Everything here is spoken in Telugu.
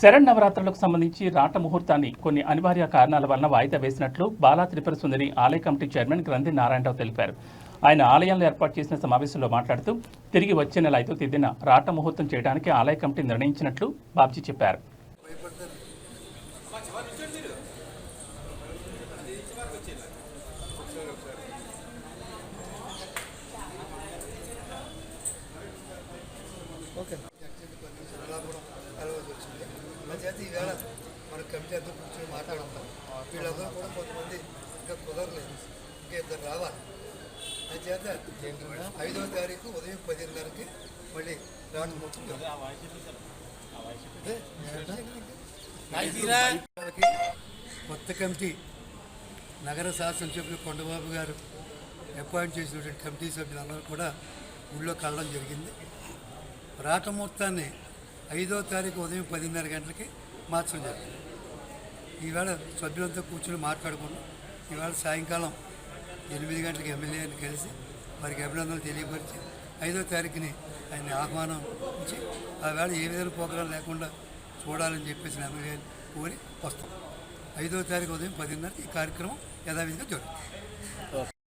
శరణ్ నవరాత్రులకు సంబంధించి రాట ముహూర్తాన్ని కొన్ని అనివార్య కారణాల వలన వాయిదా వేసినట్లు బాలా త్రిపుర సుందరి ఆలయ కమిటీ చైర్మన్ గ్రంథి నారాయణరావు తెలిపారు. ఆయన ఆలయంలో ఏర్పాటు చేసిన సమావేశంలో మాట్లాడుతూ తిరిగి వచ్చే నెల ఐదో తేదీన రాట ముహూర్తం చేయడానికి ఆలయ కమిటీ నిర్ణయించినట్లు బాబ్జీ చెప్పారు. ఓకే. అందుచేత ఈవేళ మన కమిటీ అంతా కూర్చొని మాట్లాడుతాం. వీళ్ళందరూ కూడా కొంతమంది ఇంకా కుదరలేదు. ఇంకా ఇద్దరు రావాలి. అందుచేత ఐదవ తారీఖు ఉదయం పదిన్నరకి మళ్ళీ మొత్తం వాళ్ళకి కొత్త కమిటీ నగర శాసనసభ్యులు కొండబాబు గారు అపాయింట్ చేసినటువంటి కమిటీ సభ్యులందరూ కూడా ఊళ్ళో కలవడం జరిగింది. రాట ముహూర్తాన్ని ఐదో తారీఖు ఉదయం పదిన్నర గంటలకి మార్చడం జరిగింది ఈవేళ సభ్యులంతా కూర్చుని మాట్లాడుకున్నాం ఈవేళ సాయంకాలం ఎనిమిది గంటలకు ఎమ్మెల్యేని కలిసి వారికి అభినందనలు తెలియపరిచి ఐదో తారీఖుని ఆయన ఆహ్వానం ఇచ్చి ఆ వేళ ఏ విధంగా ప్రోగ్రాం లేకుండా చూడాలని చెప్పేసి ఎమ్మెల్యే కోరి వస్తాం. ఐదో తారీఖు ఉదయం పదిన్నర ఈ కార్యక్రమం యథావిధిగా జరుగుతుంది.